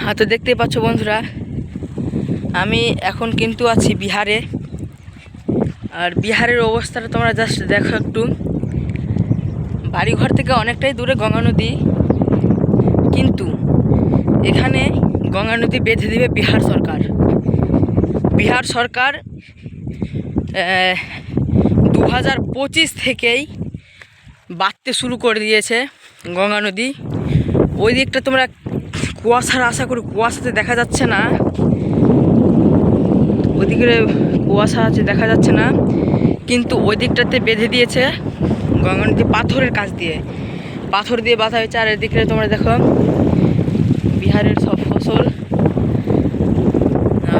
হ্যাঁ তো দেখতেই পাচ্ছ বন্ধুরা, আমি এখন কিন্তু আছি বিহারে। আর বিহারের অবস্থাটা তোমরা জাস্ট দেখো একটু। বাড়িঘর থেকে অনেকটাই দূরে গঙ্গা নদী, কিন্তু এখানে গঙ্গা নদী বেঁধে দিবে বিহার সরকার। বিহার সরকার দু হাজার পঁচিশ থেকেই বাড়তে শুরু করে দিয়েছে গঙ্গা নদী। ওই দিকটা তোমরা কুয়াশার আশা করি কুয়াশাতে দেখা যাচ্ছে না। ওইদিকে কুয়াশা আছে, দেখা যাচ্ছে না। কিন্তু ওই দিকটাতে বেঁধে দিয়েছে গঙ্গা নদী পাথরের কাজ দিয়ে। পাথর দিয়ে বাঁধা হয়েছে, আর এদিকে তোমরা দেখো বিহারের সব ফসল।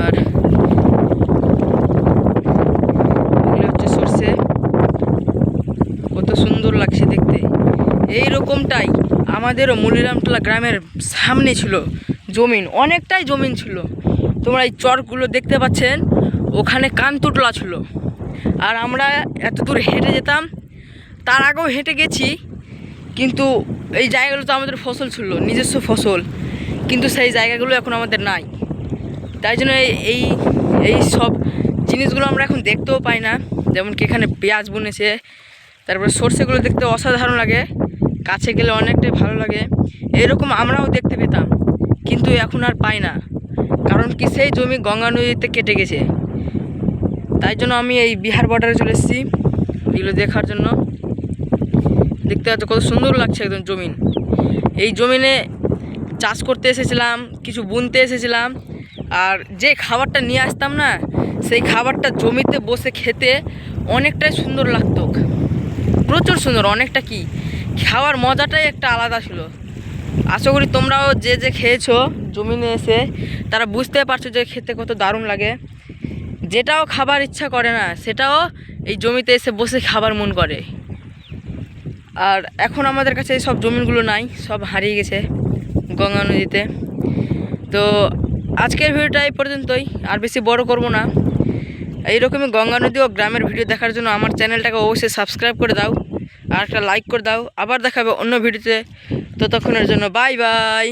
আর হচ্ছে সর্ষে। কত সুন্দর লাগছে এই রকমটাই আমাদেরও মুলিরামটোলা গ্রামের সামনে ছিল জমিন, অনেকটাই জমিন ছিল। তোমরা এই চরগুলো দেখতে পাচ্ছেন, ওখানে কানতুটলা ছিল। আর আমরা এত দূর হেঁটে যেতাম, তার আগেও হেঁটে গেছি, কিন্তু এই জায়গাগুলো তো আমাদের ফসল ছিল, নিজস্ব ফসল। কিন্তু সেই জায়গাগুলো এখন আমাদের নাই। তাই জন্য এই এই সব জিনিসগুলো আমরা এখন দেখতেও পাই না। যেমন কি এখানে পেঁয়াজ বুনেছে, তারপরে সর্ষেগুলো দেখতে অসাধারণ লাগে। কাছে গেলে অনেকটাই ভালো লাগে। এরকম আমরাও দেখতে পেতাম, কিন্তু এখন আর পাই না। কারণ কি, সেই জমি গঙ্গা নদীতে কেটে গেছে। তাই জন্য আমি এই বিহার বর্ডারে চলে এসেছি এগুলো দেখার জন্য। দেখতে পাচ্ছ কত সুন্দর লাগছে একদম জমিন। এই জমিনে চাষ করতে এসেছিলাম, কিছু বুনতে এসেছিলাম, আর যে খাবারটা নিয়ে আসতাম না, সেই খাবারটা জমিতে বসে খেতে অনেকটাই সুন্দর লাগতো। প্রচুর সুন্দর, অনেকটা কি? খাওয়ার মজাটাই একটা আলাদা ছিল। আশা করি তোমরাও যে যে খেয়েছো জমিনে এসে, তারা বুঝতে পারছ যে খেতে কত দারুণ লাগে। যেটাও খাবার ইচ্ছা করে না, সেটাও এই জমিতে এসে বসে খাবার মন করে। আর এখন আমাদের কাছে সব জমিনগুলো নাই, সব হারিয়ে গেছে গঙ্গা নদীতে। তো আজকের ভিডিওটা এই পর্যন্তই, আর বেশি বড় করব না। এইরকমই গঙ্গা নদী ও গ্রামের ভিডিও দেখার জন্য আমার চ্যানেলটাকে অবশ্যই সাবস্ক্রাইব করে দাও। আর একটা লাইক করে দাও। আবার দেখাবে অন্য ভিডিওতে ততক্ষণের জন্য বাই বাই